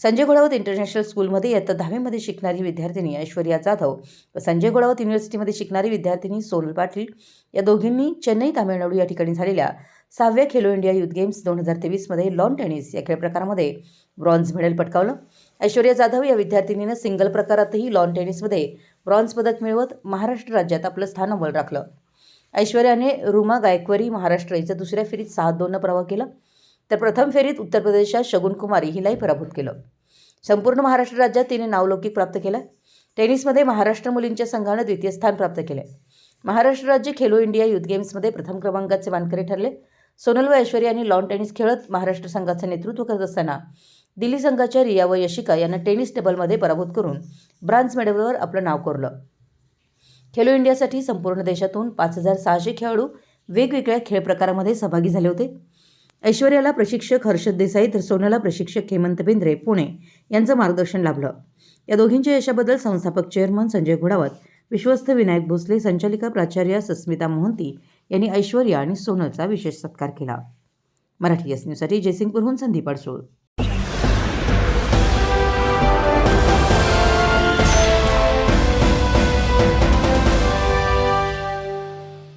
Sanjay Ghodawat international स्कूलमध्ये इयत्ता दहावीमध्ये शिकणारी विद्यार्थिनी ऐश्वर्या जाधव व संजय घोडावत युनिव्हर्सिटीमध्ये शिकणारी विद्यार्थिनी सोनल पाटील या दोघींनी चेन्नई तामिळनाडू या ठिकाणी झालेल्या सहाव्या खेलो इंडिया युथ गेम्स दोन हजार तेवीसमध्ये लॉन टेनिस या खेळ प्रकारामध्ये ब्रॉन्झ मेडल पटकावलं. ऐश्वर्या जाधव या विद्यार्थिनीनं सिंगल प्रकारातही लॉन टेनिसमध्ये ब्रॉन्झ पदक मिळवत महाराष्ट्र राज्यात आपलं स्थान अव्वल राखलं. ऐश्वर्याने रुमा गायकवारी महाराष्ट्र हिचं दुसऱ्या फेरीत सहा दोननं प्रवाह केला. तर प्रथम फेरीत उत्तर प्रदेशच्या शगुन कुमारी हिलाही पराभूत केलं. संपूर्ण महाराष्ट्र राज्यात तिने नावलौकिक प्राप्त केलं. टेनिसमध्ये महाराष्ट्र मुलींच्या संघानं द्वितीय स्थान प्राप्त केले. महाराष्ट्र राज्य खेलो इंडिया युथ गेम्समध्ये प्रथम क्रमांकाचे मानकरी ठरले. सोनल व ऐश्वर्या यांनी लॉन टेनिस खेळत महाराष्ट्र संघाचं नेतृत्व करत असताना दिल्ली संघाच्या रिया व यशिका यांना टेनिस टेबलमध्ये पराभूत करून ब्रांझ मेडलवर आपलं नाव कोरलं. खेलो इंडियासाठी संपूर्ण देशातून पाच हजार सहाशे खेळाडू वेगवेगळ्या खेळ प्रकारामध्ये सहभागी झाले होते. ऐश्वर्याला प्रशिक्षक हर्षद देसाई तर सोनला प्रशिक्षक हेमंत बेंद्रे पुणे यांचं मार्गदर्शन लाभलं. या दोघींच्या यशाबद्दल संस्थापक चेअरमन संजय घोडावत विश्वस्त विनायक भोसले संचालिका प्राचार्य सस्मिता मोहंती यांनी ऐश्वर्या आणि सोनलचा विशेष सत्कार केला. मराठी एस न्यूजसाठी जयसिंगपूरहून संदीप अडसूळ.